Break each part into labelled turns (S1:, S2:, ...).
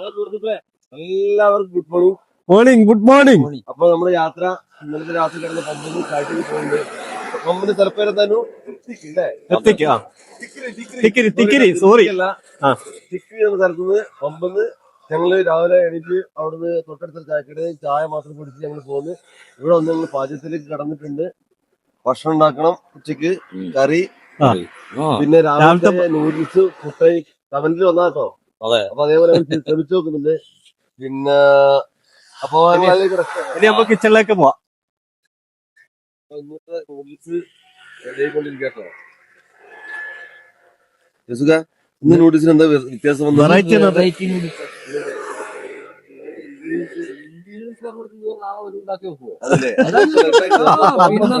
S1: Hello സുഹൃത്തുക്കളെ എല്ലാവർക്കും good morning
S2: morning good morning
S1: അപ്പൊ നമ്മുടെ യാത്ര ഇന്നലത്തെ രാത്രി കിടന്ന് പമ്പിന് കാട്ടിൽ പോകുന്നുണ്ട് പമ്പിന്റെ സ്ഥലപ്പേര്
S2: തന്നെ. തിക്കിരി തിക്കിരി സോറി
S1: അല്ല.
S2: ആ.
S1: തിക്കിരി എന്ന സ്ഥലത്തുനിന്ന് പമ്പിന്ന് ഞങ്ങൾ രാവിലെ എണീറ്റ് അവിടുന്ന് തൊട്ടടുത്ത ചായക്കട ചായ മാത്രം കുടിച്ച് ഞങ്ങൾ പോന്ന്. ഇവിടെ വന്ന് ഞങ്ങൾ പാചകത്തിലേക്ക് കടന്നിട്ടുണ്ട്. ഭക്ഷണം ഉണ്ടാക്കണം ഉച്ചയ്ക്ക് കറി.
S2: ആ.
S1: പിന്നെ രാവിലത്തെ
S2: രാവിലത്തെ
S1: നൂഡിൽസ് മുട്ടൈ കമന്റിൽ വന്നാട്ടോ
S3: അതെ.
S1: അപ്പൊ അതേപോലെ ശ്രമിച്ചു നോക്കുന്നുണ്ട്. പിന്നെ അപ്പൊ.
S2: ഇനി അപ്പൊ കിച്ചണിലേക്ക് പോവാം.
S1: ഇന്ന് നൂഡിൽസിന് എന്താ വ്യ- വ്യത്യാസം വന്നു
S2: വെറൈറ്റി?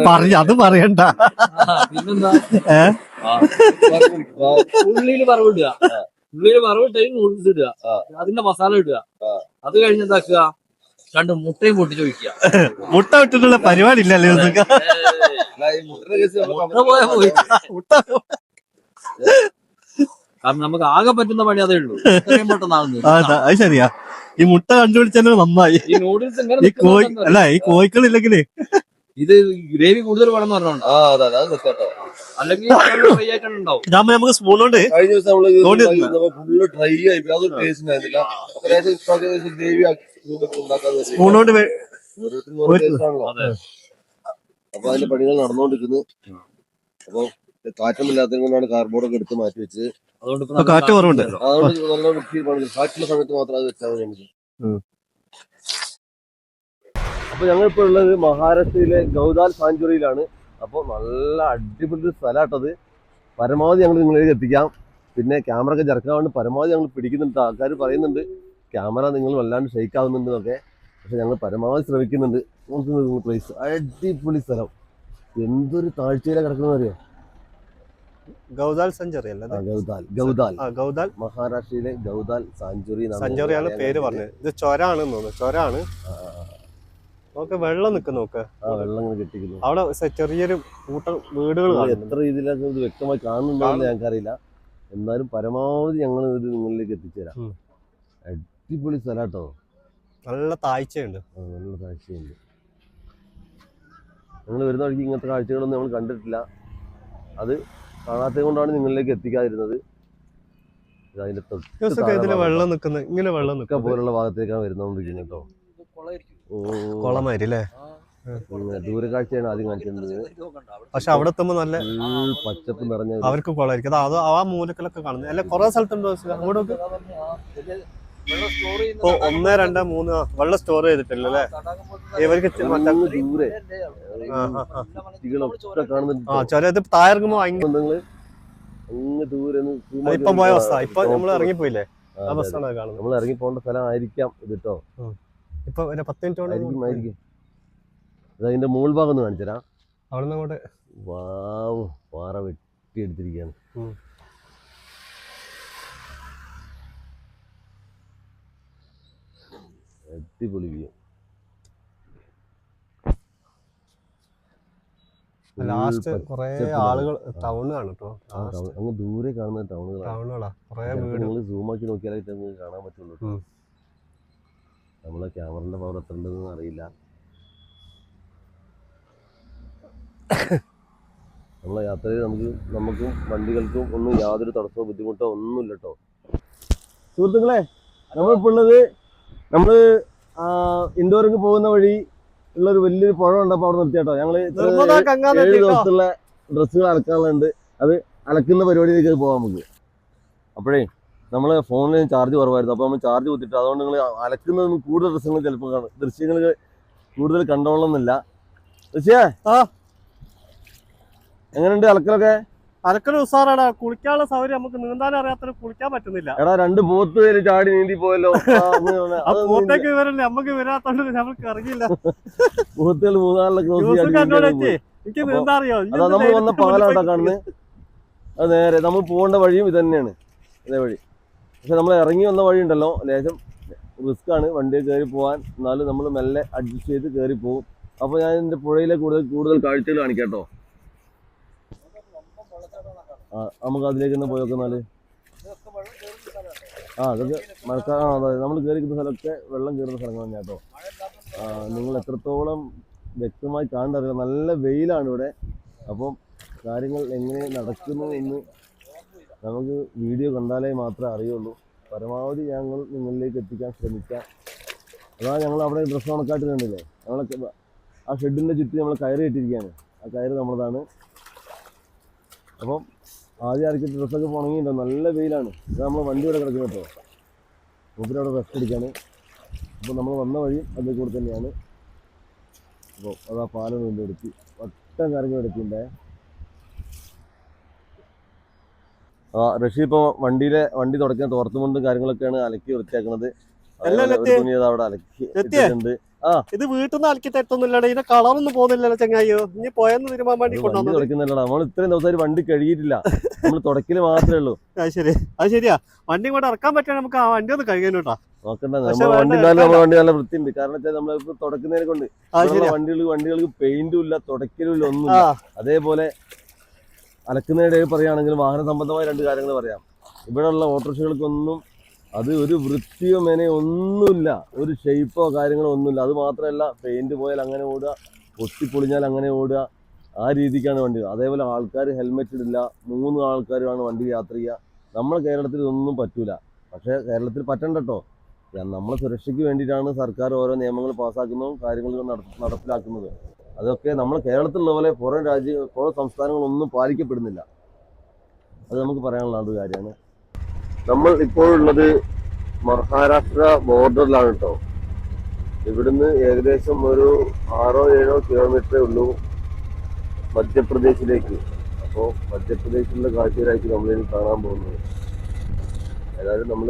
S2: പറയ അത് പറയണ്ട.
S3: പിന്നെന്താ?
S1: ആ,
S3: ഉള്ളിൽ വറവ് ഉള്ളിൽ വറവിട്ട് നൂഡിൽസ് ഇടുക. അതിന്റെ മസാല ഇടുക. അത് കഴിഞ്ഞ് എന്താക്കുക? രണ്ട് മുട്ടയും പൊട്ടിച്ച് ഒഴിക്കുക.
S2: മുട്ട വിട്ടിട്ടുള്ള പരിപാടി ഇല്ലല്ലേ
S3: മുട്ട പോയി കാരണം നമുക്ക് ആകെ പറ്റുന്ന പണി അതേ ഉള്ളൂ.
S2: അതാ, അത് ശരിയാ. ഈ മുട്ട കണ്ടുപിടിച്ചാലും നന്നായി.
S3: ഈ നൂഡിൽസ്
S2: ഈ കോഴി അല്ല ഈ കോഴിക്കളില്ലെങ്കിലേ
S3: ഇത് ഗ്രേവി കൂടുതൽ വേണമെന്ന് പറഞ്ഞോണ്ട്.
S1: ആ അതെ അതെ അത് സത്യാട്ടോ
S3: അല്ലെങ്കിൽ ഫ്രൈ ആയിട്ടാണ് ഉണ്ടാവും
S2: ഇതാകുമ്പോ നമുക്ക്
S1: കഴിഞ്ഞ ദിവസം നമ്മൾ
S2: തോന്നി
S1: ഫുള്ള് ഡ്രൈ ആയി ടേസ്റ്റ് ഗ്രേവി. അപ്പൊ അതിന്റെ പണികൾ നടന്നുകൊണ്ടിരിക്കുന്നു അപ്പൊ കാറ്റമില്ലാത്തത് കൊണ്ടാണ് കാർബോർഡ് ഒക്കെ എടുത്ത് മാറ്റി വെച്ച്
S3: അതുകൊണ്ട്
S2: കാറ്റ് കുറവുണ്ട്.
S1: അതുകൊണ്ട് നല്ല വൃത്തിയിൽ പണിത് കാറ്റുള്ള സമയത്ത് മാത്രം അത് വെച്ചാൽ മതി നമുക്ക്. ഞങ്ങൾ ഇപ്പോൾ ഉള്ളത് മഹാരാഷ്ട്രയിലെ ഗൗദാൽ സാഞ്ചുറിയിലാണ്. അപ്പോൾ നല്ല അടിപൊളി ഒരു സ്ഥലമാട്ടത് പരമാവധി ഞങ്ങൾ നിങ്ങളിലേക്ക് എത്തിക്കാം. പിന്നെ ക്യാമറ ഒക്കെ ചെറുക്കാവുണ്ട് പരമാവധി ഞങ്ങൾ പിടിക്കുന്നുണ്ട്. ആൾക്കാർ പറയുന്നുണ്ട് ക്യാമറ നിങ്ങൾ വല്ലാണ്ട് ഷെയ്ക്ക് ആവുന്നുണ്ട് ഒക്കെ പക്ഷെ ഞങ്ങൾ പരമാവധി ശ്രമിക്കുന്നുണ്ട്. നോക്കുന്നത് പ്ലേസ് അടിപൊളി സ്ഥലം. എന്തൊരു താഴ്ചയിലാണ് കിടക്കുന്നത് അറിയോ?
S2: ഗൗദാൽ സെഞ്ചുറി അല്ലേ
S1: ഗൗദാൽ ഗൗദാൽ മഹാരാഷ്ട്രയിലെ ഗൗദാൽ സാഞ്ചുറി
S2: സാഞ്ചുറിയാണ് പേര്. പറഞ്ഞത്. ഇത് ചൊരാണെന്ന് തോന്നുന്നു. ചൊരാണ്. നോക്ക് വെള്ളം നിൽക്കും നോക്ക്.
S1: ആ വെള്ളം ഇങ്ങനെ കെട്ടിക്കുന്നു.
S2: അവിടെ സെ- ചെറിയൊരു കൂട്ടം വീടുകൾ
S1: ഇത്
S2: കാണുന്നുണ്ട്.
S1: എത്ര രീതിയിലാണ് ഇത് വ്യക്തമായി കാണുന്നുണ്ടോ എന്ന് ഞങ്ങൾക്കറിയില്ല. എന്നാലും പരമാവധി ഞങ്ങൾ ഇത് നിങ്ങളിലേക്ക് എത്തിച്ചേരാം
S2: ഉം.
S1: അടിപൊളി സ്ഥലാട്ടോ
S2: നല്ല താഴ്ചയുണ്ട്.
S1: ആ, നല്ല കാഴ്ചയുണ്ട് നിങ്ങൾ വരുന്ന വഴിക്ക് ഇങ്ങനത്തെ കാഴ്ചകളൊന്നും നമ്മൾ കണ്ടിട്ടില്ല. അത് കാണാത്തത് കൊണ്ടാണ് നിങ്ങളിലേക്ക് എത്തിക്കാതിരുന്നത്. ഇത് അതിന്റെ തൊട്ട്
S2: ദിവസമൊക്കെ വെള്ളം നിൽക്കുന്നത് ഇങ്ങനെ വെള്ളം നിൽക്കുക
S1: പോലുള്ള ഭാഗത്തേക്കാണ് വരുന്നോണ്ടിരിക്കുന്നത് കേട്ടോ. ഉം.
S2: അല്ലേ
S1: ദൂരക്കാഴ്ചയാണ് ആദ്യം കാണിച്ചിരുന്നത്.
S2: പക്ഷെ അവിടെ നല്ല
S1: പച്ചപ്പ് നിറഞ്ഞ
S2: അവർക്ക് കൊളമായിരിക്കും അത് ആ മൂലക്കലൊക്കെ കാണുന്നത്. അല്ല കുറെ സ്ഥലത്തുണ്ടോ അങ്ങോട്ടൊക്കെ ഇപ്പൊ ഒന്ന് രണ്ട് മൂന്ന്. വെള്ളം സ്റ്റോർ ചെയ്തിട്ടില്ല അല്ലേ? ഇവർക്ക്
S1: ദൂരെ.
S2: ആ, ഭയങ്കര ഇപ്പൊ പോയ അവസ്ഥ. ഇപ്പൊ നമ്മൾ ഇറങ്ങിപ്പോയില്ലേ?
S1: ആ,
S2: ആ ബസ്സാണ് കാണുന്നത്.
S1: നമ്മൾ ഇറങ്ങി പോകേണ്ട സ്ഥലം ആയിരിക്കാം ഇത് കേട്ടോ
S2: ഇപ്പൊ ഒരു പത്ത് മിനിറ്റ് കൊണ്ട്
S1: ആയിരിക്കും ഇത് അതിന്റെ മുകൾ ഭാഗം ഒന്ന് കാണിച്ചരാ
S2: അവിടെ നിന്ന് അങ്ങോട്ട്.
S1: വാവ് പാറ വെട്ടി എടുത്തിരിക്കുകയാണ്
S2: ഉം.
S1: അടിപൊളി വ്യൂ
S2: ലാസ്റ്റ് കൊറേ ആളുകൾ ടൗൺ കേട്ടോ
S1: അങ്ങ് ദൂരെ കാണുന്ന ടൗണുകളാണ്
S2: ടൗണുകളാ കൊറേ
S1: വീടുകൾ സൂമാക്കി നോക്കിയാലായിട്ട് കാണാൻ പറ്റുള്ളൂ
S2: ഉം.
S1: നമ്മളെ ക്യാമറന്റെ പവർ എത്ര ഉണ്ടെന്ന് അറിയില്ല നമ്മളെ യാത്രയിൽ നമുക്ക് നമുക്കും വണ്ടികൾക്കും ഒന്നും യാതൊരു തടസ്സമോ ബുദ്ധിമുട്ടോ ഒന്നുമില്ല കേട്ടോ സുഹൃത്തുക്കളെ നമ്മളിപ്പോൾ ഉള്ളത് നമ്മൾ ഇൻഡോറിങ് പോകുന്ന വഴി ഉള്ള ഒരു വലിയൊരു പുഴ ഉണ്ട് അപ്പോൾ അവിടെ നിർത്തിയാട്ടോ ഞങ്ങൾ ഏഴ്. ദിവസത്തുള്ള ഡ്രസ്സുകൾ അലക്കാനുള്ളത് അത് അലക്കുന്ന പരിപാടിയിലേക്ക് പോകാം നമുക്ക് അപ്പോഴേ നമ്മൾ ഫോണിൽ ചാർജ് കുറവായിരുന്നു. അപ്പോൾ നമ്മൾ ചാർജ് കുത്തിട്ട് അതുകൊണ്ട് നിങ്ങൾ അലക്കുന്നത് കൂടുതൽ ദൃശ്യങ്ങൾ ചിലപ്പോൾ കാണും. ദൃശ്യങ്ങൾ കൂടുതൽ കണ്ടോളണമെന്നില്ല ദൃശ്യേ
S2: ആ.
S1: എങ്ങനെയുണ്ട് അലക്കലൊക്കെ?
S2: അലക്കൽ ഉസാറാടാ കുളിക്കാനുള്ള സൗകര്യം നമുക്ക് നീന്താൻ അറിയാത്ത കുളിക്കാൻ പറ്റുന്നില്ല.
S1: എടാ രണ്ട് പോത്ത് പേര് ചാടി നീന്തി പോയല്ലോ.
S2: പോത്തേക്ക് വിവരല്ലേ നമുക്ക് വരാത്തോണ്ട് നമുക്ക് അറിയില്ല.
S1: പോത്തുകൾ മൂന്നാറിലെ ക്രോസ്
S2: ന്യൂസ് കണ്ടോടെ
S1: ചെയ്യാൻ
S2: എനിക്ക് നീന്താൻ അറിയോ
S1: നമ്മൾ വന്ന പാലാട്ടാ കാണുന്നത് അത് നേരെ നമ്മൾ പോകേണ്ട വഴിയും ഇത് തന്നെയാണ് ഇതേ വഴി. പക്ഷെ നമ്മൾ ഇറങ്ങി വന്ന വഴി ഉണ്ടല്ലോ ലേശം റിസ്ക് ആണ്. വണ്ടി കയറി പോകാൻ എന്നാലും നമ്മൾ മെല്ലെ അഡ്ജസ്റ്റ് ചെയ്ത് കയറി പോകും. അപ്പോൾ ഞാൻ എന്റെ പുഴയിലെ കൂടുതൽ കൂടുതൽ കാഴ്ചകൾ കാണിക്കട്ടോ കേട്ടോ. ആ നമുക്ക് അതിലേക്ക് ഒന്ന് പോയി നോക്കുന്നാൽ ആ അതൊക്കെ മഴക്കാലം അതെ. നമ്മൾ കയറിക്കുന്ന സ്ഥലമൊക്കെ വെള്ളം കയറുന്ന സ്ഥലങ്ങൾ തന്നെയാണ് കേട്ടോ. നിങ്ങൾ എത്രത്തോളം വ്യക്തമായി കാണണ്ടറിയാം നല്ല വെയിലാണ് ഇവിടെ. അപ്പം കാര്യങ്ങൾ എങ്ങനെ നടക്കുന്നു എന്ന് നമുക്ക് വീഡിയോ കണ്ടാലേ മാത്രമേ അറിയുള്ളൂ. പരമാവധി ഞങ്ങൾ നിങ്ങളിലേക്ക് എത്തിക്കാൻ ശ്രമിക്കാം. അതാ ഞങ്ങൾ അവിടെ ഡ്രസ്സ് ഉണക്കാട്ട് കണ്ടില്ലേ നമ്മളൊക്കെ ആ ഷെഡിന്റെ ചുറ്റും നമ്മൾ കയറി ഇട്ടിരിക്കുകയാണ്. ആ കയറ് നമ്മളതാണ്. അപ്പം ആദ്യം ഇറക്കിയിട്ട് ഡ്രസ്സൊക്കെ ഉണങ്ങിയിട്ടുണ്ടോ? നല്ല വെയിലാണ്. ഇത് നമ്മൾ വണ്ടി ഇവിടെ കിടക്കുന്നത് കേട്ടോ. മൂപ്പര് അവിടെ റെസ്റ്റ് അടിക്കാണ് അപ്പോൾ നമ്മൾ വന്ന വഴി അതിൽ കൂടെ തന്നെയാണ്. അപ്പോൾ അതാ പാലം വീണ്ടും എടുത്തി വട്ടം കറങ്ങി എടുത്തിട്ടുണ്ടേ ആ റഷി ഇപ്പോൾ വണ്ടിയിലെ വണ്ടി തുടക്കുന്ന തോർത്തുമുണ്ടും കാര്യങ്ങളൊക്കെയാണ് അലക്കി വൃത്തിയാക്കുന്നത്. അവിടെ
S2: ഇത് വീട്ടിൽ നിന്ന് അലക്കി തരത്തൊന്നുമില്ലടാ. ഇതിന്റെ കളറൊന്നും പോകുന്നില്ലല്ലോ ചെങ്ങായോ ഇനി പോയെന്ന് തീരുമാൻ വേണ്ടി
S1: വണ്ടി തുടക്കുന്നില്ലടാ നമ്മൾ ഇത്രയും ദിവസമായിട്ട് വണ്ടി കഴുകിയിട്ടില്ല. നമ്മൾ തുടക്കൽ മാത്രമേ ഉള്ളൂ.
S2: അത് ശരി. അത് ശരിയാ. വണ്ടി കൂടെ ഇറക്കാൻ പറ്റാ നമുക്ക് ആ വണ്ടി ഒന്ന് കഴുകാനോട്ടാ
S1: നോക്കണ്ട. നമ്മൾ വണ്ടി നല്ല
S2: വണ്ടി.
S1: നല്ല വൃത്തിയുണ്ട്. കാരണം വെച്ചാൽ തുടക്കുന്നതിനെ കൊണ്ട് വണ്ടികൾ വണ്ടികൾക്ക് പെയിന്റും ഇല്ല തുടക്കലും ഇല്ല ഒന്നും അതേപോലെ അലക്കുന്നതിനിടെ പറയുകയാണെങ്കിൽ വാഹന സംബന്ധമായ രണ്ട് കാര്യങ്ങൾ പറയാം. ഇവിടെയുള്ള ഓട്ടോറിക്ഷകൾക്കൊന്നും അത് ഒരു വൃത്തിയോ മേനയോ ഒന്നുമില്ല. ഒരു ഷെയ്പ്പോ കാര്യങ്ങളോ ഒന്നുമില്ല. അത് മാത്രമല്ല പെയിന്റ് പോയാൽ അങ്ങനെ ഓടുക പൊട്ടിപ്പൊളിഞ്ഞാൽ അങ്ങനെ ഓടുക. ആ രീതിക്കാണ് വണ്ടി. അതേപോലെ ആൾക്കാർ ഹെൽമെറ്റ് ഇടില്ല. മൂന്ന് ആൾക്കാരുമാണ് വണ്ടി യാത്ര ചെയ്യുക. നമ്മുടെ കേരളത്തിൽ ഇതൊന്നും പറ്റൂല. പക്ഷേ കേരളത്തിൽ പറ്റണ്ടട്ടോ നമ്മളെ സുരക്ഷയ്ക്ക് വേണ്ടിയിട്ടാണ് സർക്കാർ ഓരോ നിയമങ്ങൾ പാസ്സാക്കുന്നതും കാര്യങ്ങൾ നടപ്പിലാക്കുന്നത്. അതൊക്കെ നമ്മൾ കേരളത്തിലുള്ള പോലെ പുറം രാജ്യ പുറം സംസ്ഥാനങ്ങളൊന്നും പാലിക്കപ്പെടുന്നില്ല. അത് നമുക്ക് പറയാനുള്ള ഒരു കാര്യമാണ്. നമ്മൾ ഇപ്പോഴുള്ളത് മഹാരാഷ്ട്ര ബോർഡറിലാണ് കേട്ടോ ഇവിടുന്ന് ഏകദേശം ഒരു ആറോ ഏഴോ കിലോമീറ്ററേ ഉള്ളൂ മധ്യപ്രദേശിലേക്ക്. അപ്പോൾ മധ്യപ്രദേശിലുള്ള കാഴ്ചയിലായിരിക്കും നമ്മളിനി കാണാൻ പോകുന്നത്. അതായത് നമ്മൾ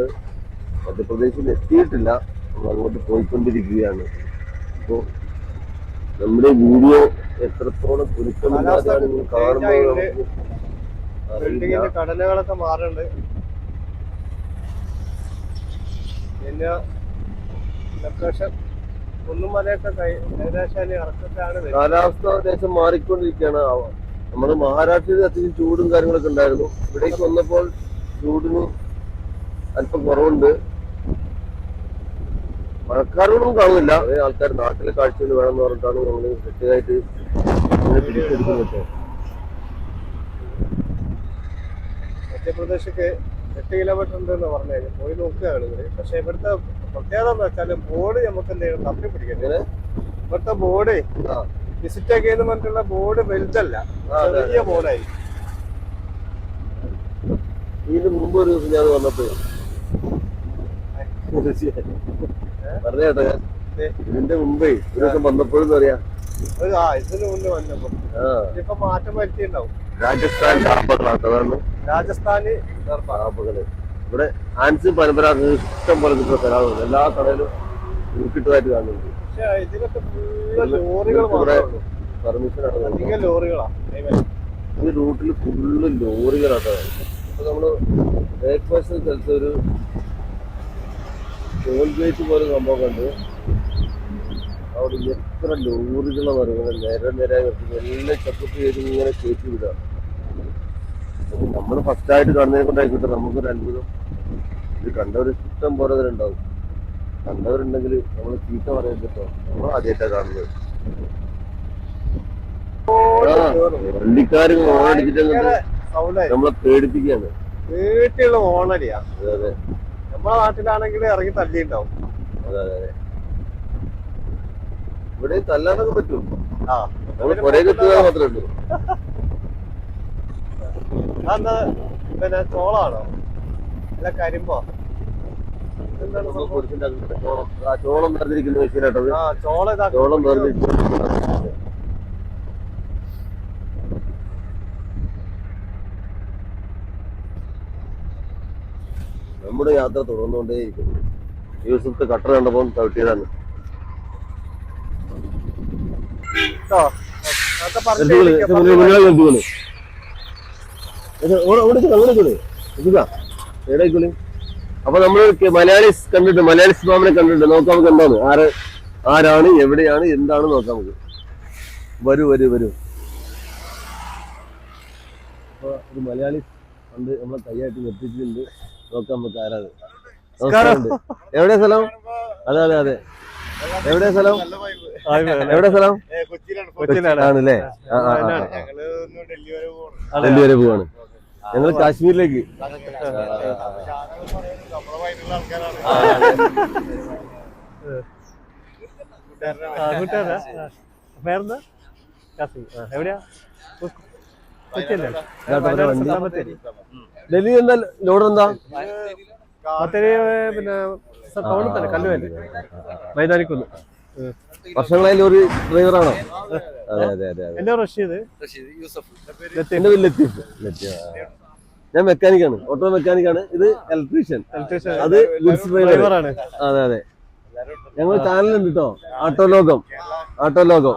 S1: മധ്യപ്രദേശിൽ എത്തിയിട്ടില്ല. നമ്മൾ അങ്ങോട്ട് പോയിക്കൊണ്ടിരിക്കുകയാണ്. അപ്പോൾ നമ്മുടെ വീഡിയോ എത്രത്തോളം കുരുക്കമില്ലാതെയാണ് കാണുന്നത്
S2: ബിൽഡിങ്ങിന്റെ ഘടനകളൊക്കെ മാറുന്നുണ്ട്. പിന്നെ ലൊക്കേഷൻ ഒന്നും മലയൊക്കെ ഏകദേശം ഇറക്കത്താണ്
S1: കാലാവസ്ഥ ദേശം മാറിക്കൊണ്ടിരിക്കുകയാണ്. നമ്മുടെ മഹാരാഷ്ട്രയിൽ അത്യാവശ്യം ചൂടും കാര്യങ്ങളൊക്കെ ഉണ്ടായിരുന്നു. ഇവിടേക്ക് വന്നപ്പോൾ ചൂടിന് അല്പം കുറവുണ്ട്. മഴക്കാലമൊന്നും കാണുന്നില്ല. ആൾക്കാർ നാട്ടിലെ കാഴ്ചകൾ വേണമെന്ന് പറഞ്ഞിട്ടാണ് നമ്മൾ കൃത്യമായിട്ട് പിടിച്ചെടുക്കുന്നത്.
S2: മധ്യപ്രദേശിക്ക് എട്ട് കിലോമീറ്റർ ഉണ്ടെന്ന് പറഞ്ഞു പോയി നോക്കുകയാണ് ഇവർ പക്ഷെ ഇവിടുത്തെ പ്രത്യേകത എന്ന് വെച്ചാൽ ബോർഡ് നമുക്ക് എന്ത് ചെയ്യണം? തപ്പി പിടിക്കണ്ടേ ഇവിടുത്തെ ബോർഡ്. വിസിറ്റ് ഒക്കെ എന്ന് പറഞ്ഞിട്ടുള്ള ബോർഡ് വലുതല്ല. ചെറിയ ബോർഡായി.
S1: ഇതിന് മുമ്പ് ഒരു ദിവസം ഞാൻ വന്നപ്പോ പറഞ്ഞ കേട്ടോ ഞാൻ ഇതിന്റെ മുമ്പേ ഒരു ദിവസം വന്നപ്പോഴും പറയാ? രാജസ്ഥാൻ അതാണ്
S2: രാജസ്ഥാന്
S1: ഡാബകൾ ഇവിടെ ആൻസ് പരമ്പരാഗത ഇഷ്ടം പോലെ കിട്ടുന്ന സ്ഥലമാണ് എല്ലാ കടയിലും ഉരുക്കിട്ടതായിട്ട് കാണുന്നുണ്ട്. പെർമിഷൻ ആണ്.
S2: അധികം ലോറികളാ
S1: ഈ റൂട്ടിൽ ഫുള്ള് ലോറികളാട്ടോ അപ്പൊ നമ്മൾ ബ്രേക്ക്ഫാസ്റ്റ് സ്ഥലത്ത് ഒരു ടോൾ ഗേറ്റ് പോലെ സംഭവം കണ്ട്. അവിടെ എത്ര ലോറികളെ പറയുന്നത് നേരെ നേരെ എല്ലാം ചപ്പത്ത് ചെയ്ത് ഇങ്ങനെ കയറ്റി വിടുക. നമ്മൾ ഫസ്റ്റ് ആയിട്ട് കാണുന്നതിനെ കൊണ്ടായിക്കോട്ടെ നമുക്കൊരു അത്ഭുതം ഇത് കണ്ടവർ ഇഷ്ടം പോലെ തന്നെ ഉണ്ടാവും. കണ്ടവരുണ്ടെങ്കിൽ നമ്മൾ ചീത്ത പറയാൻ കേട്ടോ. നമ്മൾ ആദ്യമായിട്ടാണ് കാണുന്നത്. വണ്ടിക്കാര് ഓണടിച്ചിട്ട്
S2: സൗണ്ടായി
S1: നമ്മളെ പേടിപ്പിക്കുകയാണ്.
S2: വീട്ടിലുള്ള ഓണടിയാ.
S1: അതെ അതെ.
S2: നമ്മളെ നാട്ടിലാണെങ്കിൽ ഇറങ്ങി തല്ലിണ്ടാവും.
S1: ഇവിടെ തല്ലാനൊക്കെ പറ്റും.
S2: ആ.
S1: കിട്ടുക മാത്രമേ ഉള്ളൂ.
S2: അതെന്താ? പിന്നെ ചോളാണോ? അല്ല കരിമ്പോ? എന്താണ്
S1: ചോളം. അങ്ങ് ചോളം ഇതാക്കി നമ്മുടെ യാത്ര തുടർന്നുകൊണ്ടേയിരിക്കുന്നു യൂസുഫ് കട്ടർ കണ്ടപ്പോൾ ചവിട്ടിയതാണ്. ആയിക്കോളി? അപ്പൊ നമ്മൾ മലയാളീസ് കണ്ടിട്ട് മലയാളീസ് മാമനെ കണ്ടിട്ട് നോക്കാം നമുക്ക് എന്താണ്? ആര് ആരാണ് എവിടെയാണ് എന്താണ് നോക്കാം നമുക്ക്. വരൂ വരൂ വരൂ. ഒരു മലയാളീസ് കണ്ട് നമ്മളെ കൈയായിട്ട് നിർത്തിയിട്ടുണ്ട് നോക്കാം നമുക്ക് ആരാണ്? നമസ്കാരമുണ്ട് എവിടെയാ സ്ഥലം? അതെ അതെ അതെ. എവിടെയാ സ്ഥലം? എവിടെ സ്ഥലം?
S4: ഏ, കൊച്ചിയിലാണ്.
S1: കൊച്ചിയിലാണ്. ആണല്ലേ
S4: ഡൽഹി വരെ പോകണം
S1: ഡൽഹി വരെ പോവാണ്. ഞങ്ങൾ കാശ്മീരിലേക്ക്.
S2: എവിടെയാ? കൊച്ചിയല്ലേ?
S1: ഡൽഹി എന്താ? ലോഡ് എന്താ?
S2: ബത്തേരി പിന്നെ ടൗണിൽ തന്നെ കല്ലുവല്ലേ മൈതാനിക്കുന്ന്.
S1: വർഷങ്ങളായി ലോറി ഡ്രൈവറാണോ? അതെ അതെ അതെ
S2: എന്റെ റഷീദ്.
S1: എന്റെ പേര് ലത്തീഫ്. ഞാൻ മെക്കാനിക്കാണ് ഓട്ടോ മെക്കാനിക്കാണ്. ഇത് ഇലക്ട്രീഷ്യൻ
S2: ഇലക്ട്രീഷ്യൻ
S1: അത് ഗുഡ്സ് ഡ്രൈവർ
S2: ഡ്രൈവറാണ്
S1: അതെ അതെ. ഞങ്ങൾ ഉണ്ട് കേട്ടോ ആട്ടോ ലോകം ആട്ടോ ലോകം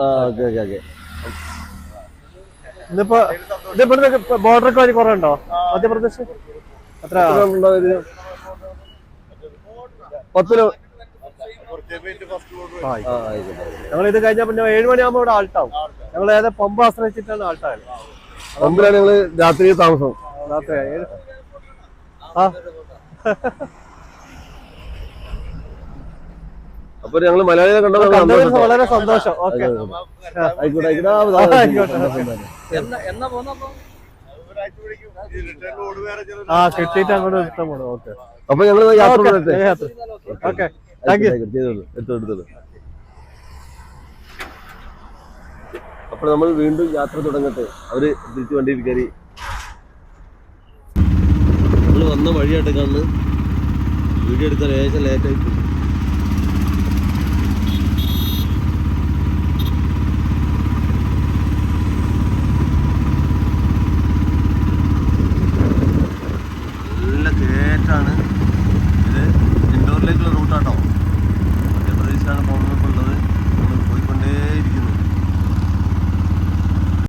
S1: ആ ഓക്കെ ഓക്കെ ഓക്കെ.
S2: ഇന്നിപ്പോ ഇത് ബോർഡർ വഴി കുറെ ഉണ്ടോ മധ്യപ്രദേശ്
S1: പത്ത് രൂപ ആയിക്കോട്ടെ.
S2: ഞങ്ങൾ ഇത് കഴിഞ്ഞാൽ പിന്നെ ഏഴ് മണിയാകുമ്പോൾ ഇവിടെ ആൾട്ടാവും. ഞങ്ങൾ ഏതാ പമ്പ് ആശ്രയിച്ചിട്ടാണ് ആൾട്ടായത്.
S1: പമ്പിലാണ് ഞങ്ങൾ രാത്രി താമസം.
S2: രാത്രി ആ.
S1: അപ്പൊ ഞങ്ങൾ മലയാളികളെ കണ്ടത്.
S2: വളരെ സന്തോഷം. ഓക്കെ.
S1: ആയിക്കോട്ടെ ആയിക്കോട്ടെ. ആ,
S2: കിട്ടിയിട്ട് അങ്ങോട്ട് പോകണം ഓക്കെ.
S1: അപ്പൊ ഞങ്ങൾ യാത്ര തുടരട്ടെ
S2: ഓക്കെ.
S1: അപ്പോൾ നമ്മൾ വീണ്ടും യാത്ര തുടങ്ങട്ടെ. അവർ തിരിച്ചു വണ്ടിയിൽ കയറി. നമ്മൾ വന്ന വഴിയായിട്ട് കാണുന്നു വീഡിയോ എടുക്കാൻ ഏകദേശം ലേറ്റായി പോയി.